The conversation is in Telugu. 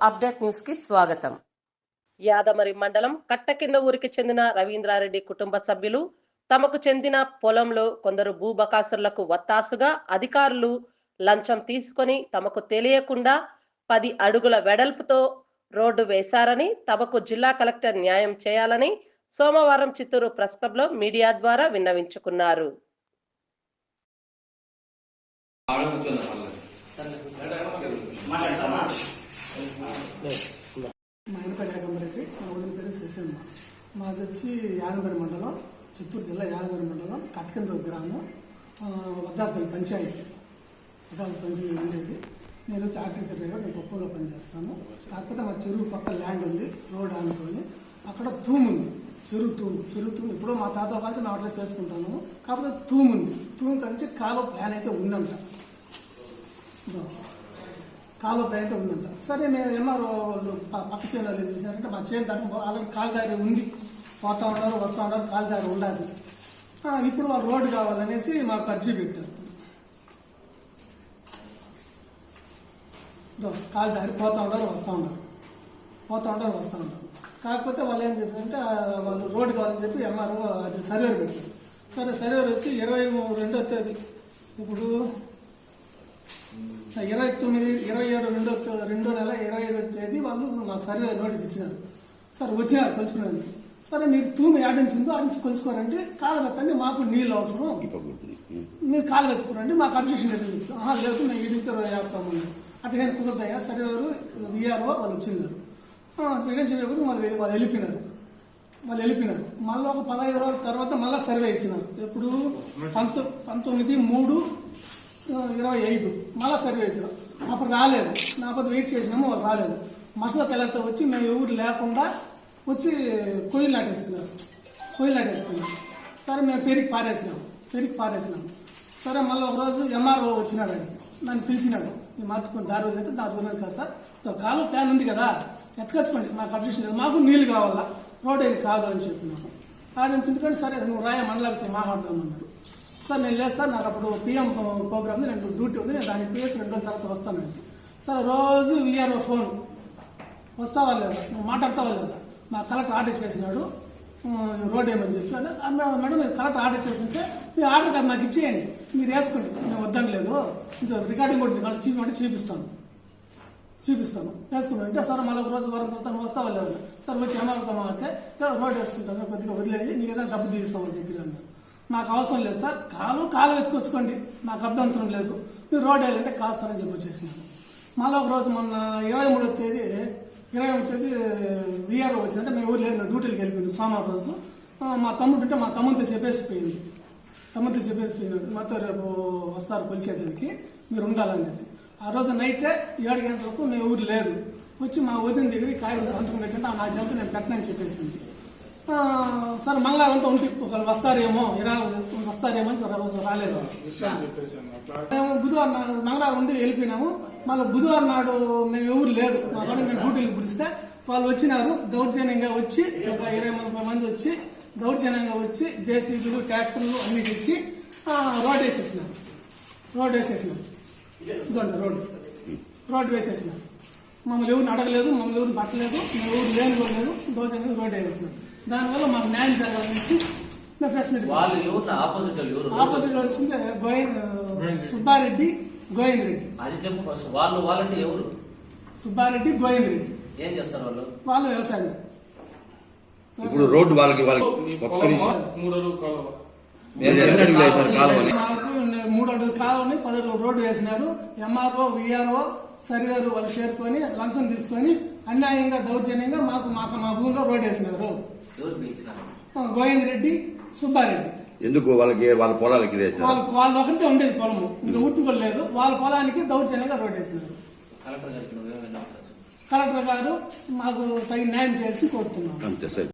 అప్డేట్ న్యూస్కి స్వాగతం. యాదమరి మండలం కట్ట కింద ఊరికి చెందిన రవీంద్రారెడ్డి కుటుంబ సభ్యులు తమకు చెందిన పొలంలో కొందరు భూబకాసురులకు వత్తాసుగా అధికారులు లంచం తీసుకొని తమకు తెలియకుండా పది అడుగుల వెడల్పుతో రోడ్డు వేశారని తమకు జిల్లా కలెక్టర్ న్యాయం చేయాలని సోమవారం చిత్తూరు ప్రెస్ క్లబ్లో మీడియా ద్వారా విన్నవించుకున్నారు మా ఆయన పేరు ఏకంబరెడ్డి మా వదిన పేరు శ్రీశమ్మ మాది వచ్చి యాదగిరి మండలం చిత్తూరు జిల్లా యాదగిరి మండలం కట్కిందూరు గ్రామం ఆ, వద్దాసపల్లి పంచాయతీ. వద్దాసపల్లి పంచాయతీ ఉండేది నేను వచ్చి ఆర్టీసీ డ్రైవర్ నేను కుప్పంలో పనిచేస్తాను. కాకపోతే మా చెరువు పక్క ల్యాండ్ ఉంది రోడ్ ఆనుకొని. అక్కడ తూము ఉంది చెరువు తూము. చెరువు తూము ఇప్పుడు మా తాత కలిసి మేము అట్లా చేసుకుంటాను. కాకపోతే తూము ఉంది. తూము కలిసి కాలువ ప్లాన్ అయితే ఉందంట. కాలువ ప్లాన్ అయితే ఉందంట. సరే నేను ఎంఆర్ఓ వాళ్ళు పక్క సేనలు ఏం చేశారంటే మా చేను దాటి ఆల్రెడీ కాలుదారి ఉంది. పోతా ఉన్నారు వస్తూ ఉన్నారు కాలుదారి ఉండాలి. ఇప్పుడు వాళ్ళు రోడ్డు కావాలనేసి మాకు అర్జీ పెట్టారు. కాలుదారి పోతూ ఉన్నారు వస్తూ ఉన్నారు. పోతూ ఉంటారు వస్తూ ఉంటారు కాకపోతే వాళ్ళు ఏం చెప్పారంటే వాళ్ళు రోడ్డు కావాలని చెప్పి ఎంఆర్ఓ అది సర్వేర్ పెట్టారు. సరే సర్వేర్ వచ్చి ఇరవై రెండో తేదీ. ఇప్పుడు ఇరవై తొమ్మిది ఇరవై ఏడు రెండో రెండో నెల ఇరవై ఐదో తేదీ వాళ్ళు మాకు సర్వే నోటీస్ ఇచ్చినారు. సరే వచ్చినారు కొలుచుకున్నాను సరే మీరు తూము ఏడించిందో ఆడించి కొలుచుకోరండి. కాలు పెట్టండి మాకు నీళ్ళు అవసరం. మీరు కాలు వెతుకురండి మాకు అబ్జెక్షన్ లేదు ఆహా లేదు మేము ఈడించారు వేస్తామని అట్లా ఏం కుదరదయ్యా? సరే వారు విఆర్ఓ వాళ్ళు వచ్చిన్నారు రిటర్న్ చేయకపోతే వాళ్ళు వెళ్ళి- వాళ్ళు వెళ్ళిపోయినారు. వాళ్ళు వెళ్ళిపోయినారు. మళ్ళీ ఒక పదహైదు రోజుల తర్వాత మళ్ళీ సర్వే ఇచ్చినారు. ఎప్పుడు? పంతొ పంతొమ్మిది మూడు ఇరవై ఐదు. మళ్ళీ సర్వే ఇచ్చినాం అప్పుడు రాలేదు. నాకపోతే వెయిట్ చేసినాము వాళ్ళు రాలేదు. మసల తెల్లతో వచ్చి మేము ఎవరు లేకుండా వచ్చి కొయ్యలు నాటేసుకున్నారు. కొయ్యలు నాటేసుకున్నారు. సరే మేము పెరిగి పారేసినాం. పెరిగి పారేసినాం. సరే మళ్ళీ ఒకరోజు ఎంఆర్ఓ వచ్చినాడు అడిగి నన్ను పిలిచినాడు. ఈ మార్చుకుని దారి ఉందంటే దారి కదా సార్. కాలు ప్లాన్ ఉంది కదా ఎత్తుకొచ్చుకోండి. మాకు అబ్జెక్షన్ లేదు. మాకు నీళ్ళు కావాలా? రోడ్ ఏం కాదు అని చెప్పినాను ఆడ నుంచి ఎందుకంటే సరే నువ్వు రాయ మండలానికి మాట్లాడదాం సార్ నేను లేస్తాను నాకు అప్పుడు పిఎం ప్రోగ్రామ్ నేను డ్యూటీ ఉంది నేను దానికి పిఎస్ రెండు రోజుల తర్వాత వస్తానండి సరే రోజు విఆర్ఓ ఫోన్. వస్తావా లేదా? నువ్వు మాట్లాడతావా లేదా? మా కలెక్టర్ ఆర్డర్ చేసినాడు. రోడ్ ఏమని చెప్పి అంటే మేడం మీరు కలెక్టర్ ఆర్డర్ చేస్తుంటే మీ ఆర్డర్ కార్డు నాకు ఇచ్చేయండి. మీరు వేసుకోండి. నేను వద్దని లేదు ఇంత రికార్డింగ్ కొట్టింది మళ్ళీ చూపి చూపిస్తాను. చూపిస్తాను. వేసుకున్నాను అంటే సార్ మళ్ళీ ఒక రోజు వారం తర్వాత వస్తావా లేదు? సార్ వచ్చి ఏమవుతాం అంటే రోడ్ వేసుకుంటాను కొద్దిగా వదిలేది నీకు ఏదైనా డబ్బు తీస్తాం మన దగ్గర అన్నారు. నాకు అవసరం లేదు సార్. కాలు కాలు వెతుకొచ్చుకోండి. నాకు అభ్యంతరం లేదు. మీరు రోడ్ వేయాలంటే కాస్తారని చెప్పి వచ్చేసినాను మళ్ళీ ఒక రోజు మొన్న ఇరవై మూడో తేదీ ఇరవై వచ్చేది వీఆర్ఓ విఆర్ఓ వచ్చిందంటే మేము ఊరు లేదు డ్యూటీకి వెళ్ళిపోయింది సోమవారం రోజు మా తమ్ముడు ఉంటే మా తమ్ముడితో చెప్పేసిపోయింది. తమ్ముడితో చెప్పేసిపోయినాడు. మాతో రేపు వస్తారు కొలిచేదానికి మీరు ఉండాలనేసి. ఆ రోజు నైటే ఏడు గంటలకు మేము ఊరు లేదు. వచ్చి మా వదిన దగ్గరికి కాయలు సంతకం పెట్టంటే ఆ నాకు వెళ్తే నేను పెట్టనని చెప్పేసింది. సరే మంగళవారం అంతా ఉంటే ఒకళ్ళు వస్తారేమో ఇరవై వస్తారేమో అని రాలేదు. మేము బుధవారం నాడు మంగళవారం ఉండి వెళ్ళిపోయినాము. మళ్ళీ బుధవారం నాడు మేము ఎవరు లేదు. మా కూడా మేము డ్యూటీలు పిలిస్తే వాళ్ళు వచ్చినారు. దౌర్జన్యంగా వచ్చి ఒక ఇరవై ముప్పై మంది వచ్చి దౌర్జన్యంగా వచ్చి జేసీబీలు ట్రాక్టర్లు అన్ని తెచ్చి రోడ్ వేసేసినారు. రోడ్ వేసేసినారు. ఇదండి రోడ్. రోడ్ వేసేసినారు. మమ్మల్ని ఎవరిని అడగలేదు మమ్మల్ని ఎవరిని పట్టలేదు మేము ఎవరు లేని కూడా లేదు దౌర్జన్యంగా రోడ్ వేసేసినారు. దానివల్ల మాకు న్యాయం జరగాలనేసి మేము ప్రెస్ మీట్ వాళ్ళు ఎవరు? ఆపోజిట్ వాళ్ళు ఎవరు? ఆపోజిట్లో వచ్చింది సుబ్బారెడ్డి గోవింద్ రెడ్డి. అది చెప్పు ఫస్ట్. వాళ్ళు వాళ్ళంటే ఎవరు? సుబ్బారెడ్డి గోవింద్ రెడ్డి. ఏం చేస్తారు వాళ్ళు? వాళ్ళు వ్యవసాయం. ఇప్పుడు రోడ్డు వాళ్ళకి వాళ్ళకి నీ ఒక్క? నిమిషం. మూడు అడుగు కాలువ ఎన్ని అడుగులు కాలువని మాకు మూడు అడుగులు కావాలని పది అడుగులు రోడ్డు వేసినారు. ఎంఆర్ఓ విఆర్ఓ సర్వేరు వాళ్ళు చేరుకొని లంచం తీసుకొని అన్యాయంగా దౌర్జన్యంగా మాకు మాకు మా భూమిలో రోడ్డు వేసినారు. గోవింద్ రెడ్డి సుబ్బారెడ్డి. ఎందుకు వాళ్ళకి వాళ్ళ పొలాలకి వాళ్ళ వాళ్ళ ఒకరితే ఉండేది పొలము. ఇంకా ఉత్తుకోలు లేదు వాళ్ళ పొలానికి దౌర్జన్యంగా వేసినారు సార్ కలెక్టర్ గారు మాకు తగిన న్యాయం చేసి కోరుతున్నాం. అంతే సరే.